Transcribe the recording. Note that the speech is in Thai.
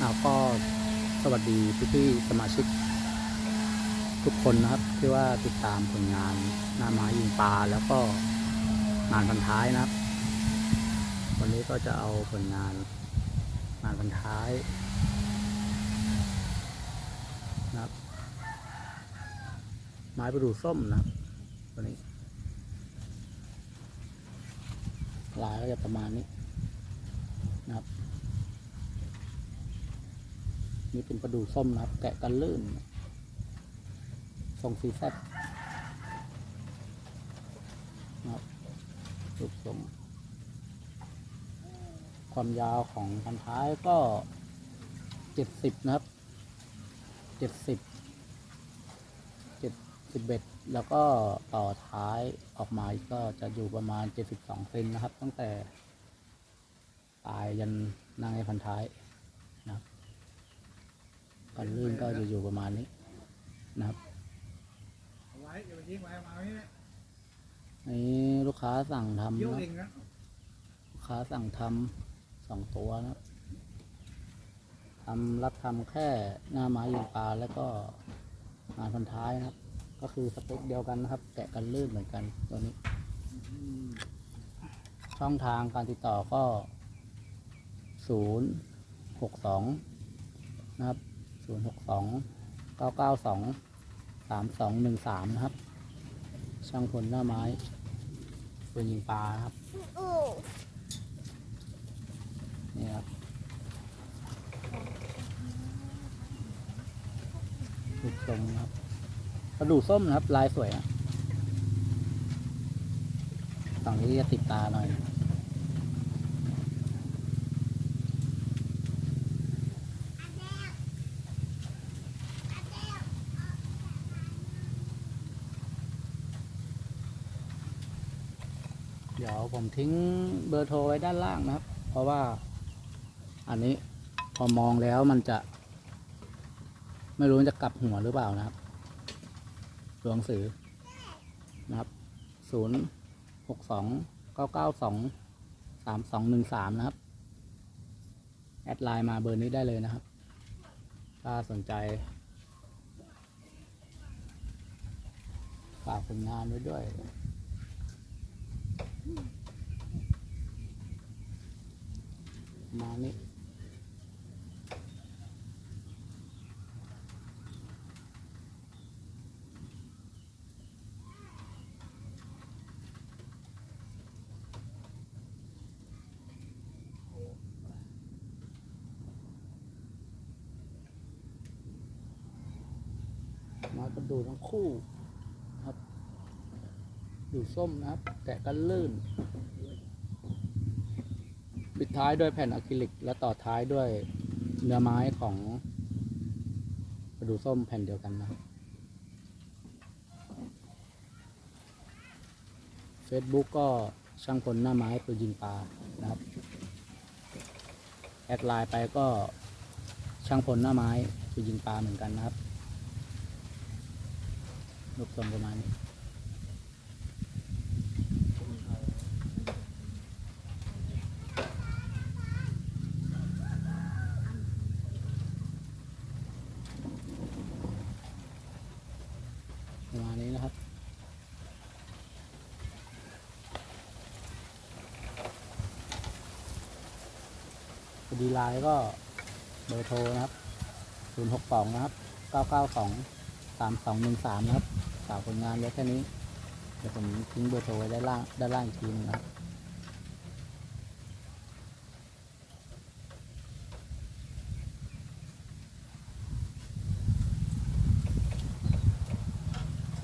อ่าก็สวัสดีพี่ๆสมาชิก ทุกคนนะครับที่ว่าติดตามผลงานหน้าไม้ยิงปลาแล้วก็งานพันท้ายนะครับ วันนี้ก็จะเอาผลงานงานพันท้ายนะครับ ไม้ประดู่ส้มนะครับตัวนี้ลายก็จะประมาณนี้นะครับ นี่เป็นประดูส้มนะครับ แกะกันลื่นทรงซีแซดนะครับรูปทรงความยาวของพันท้ายก็เจ็ดสิบนะครับเจ็ดสิบเจ็ดสิบเอ็ดแล้วก็ต่อท้ายออกมาก็จะอยู่ประมาณเจ็ดสิบสองเซนนะครับ ตั้งแต่ปลายยันนางในพันท้าย กันลื่นก็จะอยู่ประมาณนี้นะครับเอาไว้อย่าไปทิ้งไว้มาไว้เนี่ยอันนี้ลูกค้าสั่งทำเยี่ยวนะเองนะลูกค้าสั่งทำสองตัวนะครับทำรับทำแค่หน้าไม้ยิงปลาแล้วก็งานพันท้ายนะครับ ก็คือสเปคเดียวกันนะครับ แกะกันลื่นเหมือนกันตัวนี้ ช่องทางการติดต่อก็ศูนย์หกสองนะครับ ศูนย์หกสองเก้าเก้าสองสามสองหนึ่งสามนะครับ ช่างพลหน้าไม้ปืนยิงปลาครับ นี่ครับลูกทรงครับกระดูกส้มนะครับ ลายสวยนะฝั่งนี้จะติดตาหน่อย เดี๋ยวผมทิ้งเบอร์โทรไว้ด้านล่างนะครับ เพราะว่าอันนี้พอมองแล้วมันจะ ไม่รู้จะกลับหัวหรือเปล่านะครับตัวหนังสือนะครับศูนย์หกสองเก้าเก้าสองสามสองหนึ่งสามนะครับ แอดไลน์มาเบอร์นี้ได้เลยนะครับ ถ้าสนใจฝากผลงานไว้ด้วย มานี้มากระดูทั้งคู่ ดูส้มนะครับแกะกันลื่น ปิดท้ายด้วยแผ่นอะคริลิก และต่อท้ายด้วยเนื้อไม้ของกระดูส้มแผ่นเดียวกันนะครับ Facebook ก็ช่างพลหน้าไม้ปืนยิงปลานะครับ แอดไลน์ไปก็ช่างพลหน้าไม้ปืนยิงปลาเหมือนกันนะครับรูปทรงประมาณนี้ ประมาณนี้นะครับ พอดีไลน์ก็เบอร์โทรนะครับ 062 นะครับ 992 3213 นะครับฝากผลงานไว้แค่นี้ เดี๋ยวผมทิ้งเบอร์โทรไว้ด้านล่างด้านล่างอีกทีนึงนะครับ